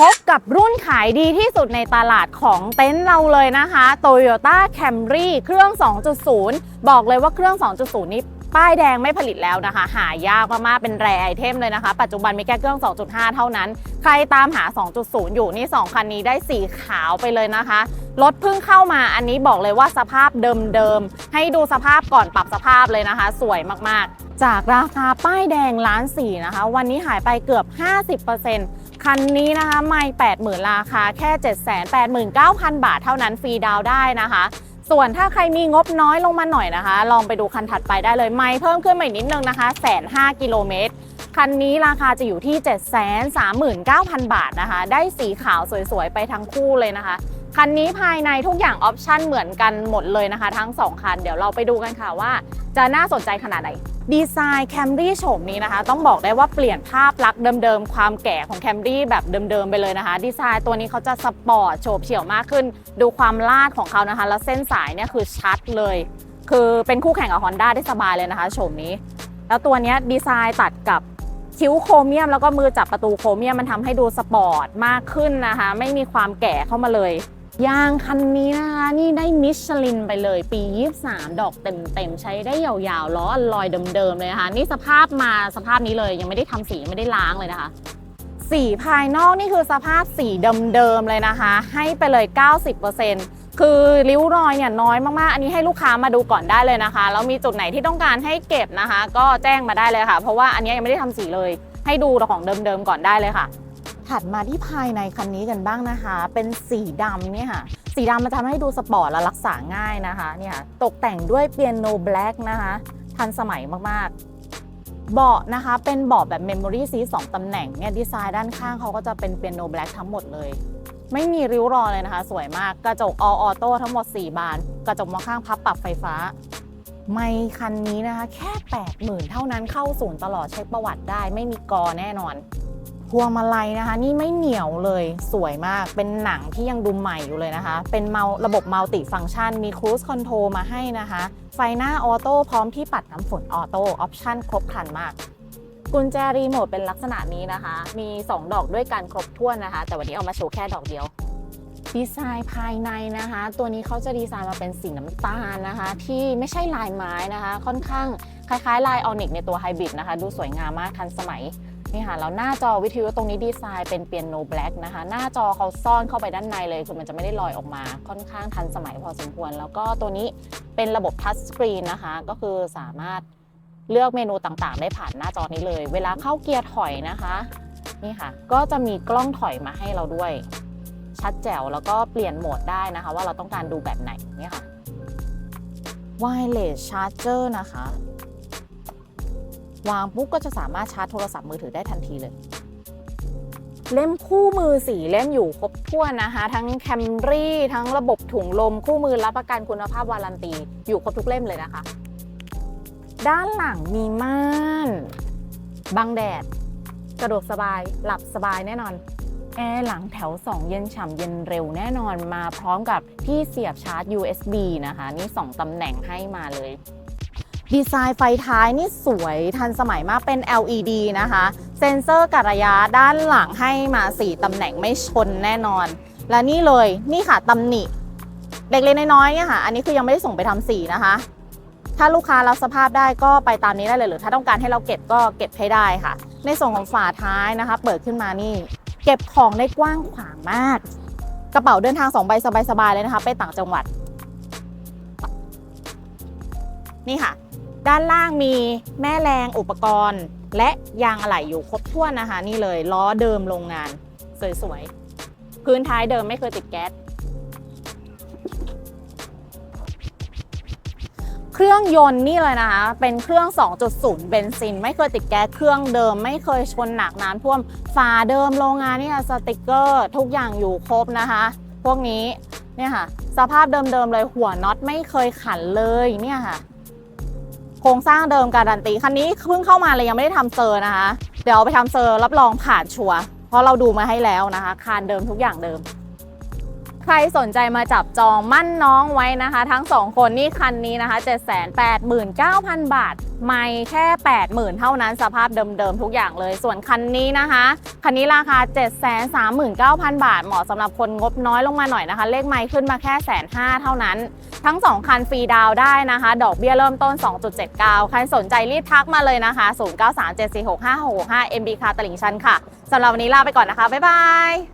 พบกับรุ่นขายดีที่สุดในตลาดของเต็นท์เราเลยนะคะ Toyota Camry เครื่อง 2.0 บอกเลยว่าเครื่อง 2.0 นี้ป้ายแดงไม่ผลิตแล้วนะคะ หายากมากๆ เป็นแรไอเทมเลยนะคะ ปัจจุบันมีแค่เครื่อง 2.5 เท่านั้น ใครตามหา 2.0 อยู่นี่ 2 คันนี้ได้สีขาวไปเลยนะคะ รถเพิ่งเข้ามาอันนี้บอกเลยว่าสภาพเดิมๆ ให้ดูสภาพก่อนปรับสภาพเลยนะคะ สวยมากๆ จากราคาป้ายแดงล้านสี่นะคะ วันนี้หายไปเกือบ 50% คันนี้นะคะไม่80,000 ราคาแค่ 789,000 บาทเท่านั้นฟรีดาวได้นะคะ ส่วนถ้าใครมีงบน้อยลงมาหน่อยนะคะ ลองไปดูคันถัดไปได้เลยไม่เพิ่มขึ้นมาอีกนิดนึงนะคะแสนห้ากิโลเมตรคันนี้ราคาจะอยู่ที่ 739,000 บาทนะคะ ได้สีขาวสวยๆ ไปทั้งคู่เลยนะคะ คันนี้ภายในทุกอย่างออปชั่นเหมือนกันหมดเลยนะคะ ทั้ง 2 คัน เดี๋ยวเราไปดูกันค่ะว่าจะน่าสนใจขนาดไหน ดีไซน์แคมรี่โฉมนี้นะคะ ต้องบอกได้ว่าเปลี่ยนภาพลักษณ์เดิมๆ ความแก่ของแคมรี่แบบเดิมๆ ไปเลยนะคะ ดีไซน์ตัวนี้เขาจะสปอร์ตโฉบเฉี่ยวมากขึ้น ดูความลาดของเขานะคะ แล้วเส้นสายเนี่ยคือชัดเลย คือเป็นคู่แข่งกับ Honda ได้สบายเลยนะคะโฉมนี้ แล้วตัวนี้ดีไซน์ตัดกับคิ้วโครเมียม แล้วก็มือจับประตูโครเมียมมันทำให้ดูสปอร์ตมากขึ้นนะคะ ไม่มีความแก่เข้ามาเลย ยางคันนี้นะคะนี่ได้มิชลินไปเลยปี 23 ดอกเต็มๆ ใช้ได้ยาวๆล้ออลอยเดิมๆเลยนะคะนี่สภาพมาสภาพนี้เลยยังไม่ได้ทำสีไม่ได้ล้างเลยนะคะสีภายนอกนี่คือสภาพสีเดิมๆเลยนะคะ ให้ไปเลย 90%คือริ้วรอยเนี่ยน้อยมากๆ อันนี้ให้ลูกค้ามาดูก่อนได้เลยนะคะแล้วมีจุดไหนที่ต้องการให้เก็บนะคะ ก็แจ้งมาได้เลยค่ะ เพราะว่าอันนี้ยังไม่ได้ทำสีเลย ให้ดูของเดิมๆก่อนได้เลยค่ะ ถัดมาที่ภายในคันนี้กันบ้างนะคะ เป็นสีดำเนี่ยค่ะ สีดำมันทำให้ดูสปอร์ตและรักษาง่ายนะคะ เนี่ยค่ะตกแต่งด้วยเปียโนแบล็กนะคะ ทันสมัยมากๆ เบาะนะคะ เป็นเบาะแบบเมมโมรี่ซีสองตำแหน่งเนี่ยดีไซน์ด้านข้างเขาก็จะเป็นเปียโนแบล็กทั้งหมดเลย ไม่มีริ้วรอยเลยนะคะ สวยมาก กระจกออโต้ทั้งหมด 4 บาน กระจกมองข้างพับปรับไฟฟ้าไม่คันนี้นะคะ แค่ 80,000 เท่านั้นเข้าศูนย์ตลอดเช็คประวัติได้ไม่มีกอแน่นอน พวงมาลัยนะคะ นี่ไม่เหนียวเลยสวยมาก เป็นหนังที่ยังดูใหม่อยู่เลยนะคะ เป็นเมาระบบมัลติฟัง c t ชัน มีครู i คอนโทรมาให้นะคะ ไฟหน้าออโต้พร้อมที่ปัดน้ำฝนออโต้ออปชั่นครบครันมาก กุญแจรีโมทเป็นลักษณะนี้นะคะ มี 2 ดอกด้วยกันครบถ้วนนะคะ แต่วันนี้เอามาโชว์แค่ดอกเดียวดีไซน์ภายในนะคะ ตัวนี้เขาจะดีไซน์มาเป็นสีน้ำตาลนะคะ ที่ไม่ใช่ลายไม้นะคะ ค่อนข้างคล้ายๆ ลายออนิกในตัวไฮบริดนะคะ ดูสวยงามมากทันสมัย นี่ค่ะแล้วหน้าจอวิทยุตรงนี้ดีไซน์เป็นเปียโนแบล็กนะคะ หน้าจอเขาซ่อนเข้าไปด้านในเลย คือมันจะไม่ได้ลอยออกมาค่อนข้างทันสมัยพอสมควร แล้วก็ตัวนี้เป็นระบบทัชสกรีนนะคะ ก็คือสามารถเลือกเมนูต่างๆ ได้ผ่านหน้าจอนี้เลย เวลาเข้าเกียร์ถอยนะคะ นี่ค่ะ ก็จะมีกล้องถอยมาให้เราด้วย ชัดแจ๋วแล้วก็เปลี่ยนโหมดได้นะคะ ว่าเราต้องการดูแบบไหนนี่ค่ะ wireless charger นะคะ วางปุ๊บก็จะสามารถชาร์จโทรศัพท์มือถือได้ทันทีเลย เล่มคู่มือสีเล่มอยู่ครบถ้วนนะคะ ทั้งแคมรี่ทั้งระบบถุงลมคู่มือรับประกันคุณภาพวารันตี อยู่ครบทุกเล่มเลยนะคะ ด้านหลังมีม่านบังแดดสะดวกสบายหลับสบายแน่นอน แอร์หลังแถว 2 เย็นฉ่ำเย็นเร็วแน่นอนมาพร้อมกับที่เสียบชาร์จ USB นะคะ นี่ 2ตำแหน่งให้มาเลย ดีไซน์ไฟท้ายนี่สวยทันสมัยมากเป็น LED นะคะ เซ็นเซอร์กัดระยะด้านหลังให้มา 4ตำแหน่งไม่ชนแน่นอน และนี่เลยนี่ค่ะตำหนิ เด็กเล็กน้อยๆเนี่ยค่ะ อันนี้คือยังไม่ได้ส่งไปทำสีนะคะ ถ้าลูกค้ารับสภาพได้ก็ไปตามนี้ได้เลยหรือถ้าต้องการให้เราเก็บก็เก็บให้ได้ค่ะ ในส่วนของฝาท้ายนะคะ เปิดขึ้นมานี่ เก็บของได้กว้างขวางมาก กระเป๋าเดินทางสองใบสบายๆเลยนะคะ ไปต่างจังหวัดนี่ค่ะ ด้านล่างมีแม่แรงอุปกรณ์ และยางอะไหล่อยู่ครบถ้วนนะคะนี่เลยล้อเดิมโรงงานสวยๆพื้นท้ายเดิมไม่เคยติดแก๊สเครื่องยนต์นี่เลยนะคะ เป็นเครื่อง 2.0 เบนซิน ไม่เคยติดแก๊สเครื่องเดิม ไม่เคยชนหนักน้ำท่วมฝาเดิมโรงงานนี่สติกเกอร์ ทุกอย่างอยู่ครบนะคะ พวกนี้เนี่ยค่ะ สภาพเดิมๆเลยหัวน็อตไม่เคยขันเลยเนี่ยค่ะ ครงสร้างเดิมการันตีคันนี้เพิ่งเข้ามาเลยยังไม่ได้ทำเซอร์นะคะ เดี๋ยวเอาไปทำเซอร์รับรองผ่านชัวร์เพราะเราดูมาให้แล้วนะคะ คานเดิมทุกอย่างเดิม ใครสนใจมาจับจองมั่นน้องไว้นะคะ ทั้ง 2 คนนี่คันนี้นะคะ 789,000 บาท ไม่แค่ 80,000 เท่านั้นสภาพเดิมๆ ทุกอย่างเลย ส่วนคันนี้นะคะ คันนี้ราคา 739,000 บาท เหมาะสำหรับคนงบน้อยลงมาหน่อยนะคะ เลขไม้ขึ้นมาแค่แสนห้าเท่านั้น ทั้ง 2 คันฟรีดาวได้นะคะ ดอกเบี้ยเริ่มต้น 2.79 ใครสนใจรีบทักมาเลยนะคะ 0937465665 MB คาตลิ่งชันค่ะสำหรับวันนี้ลาไปก่อนนะคะ บ๊ายบาย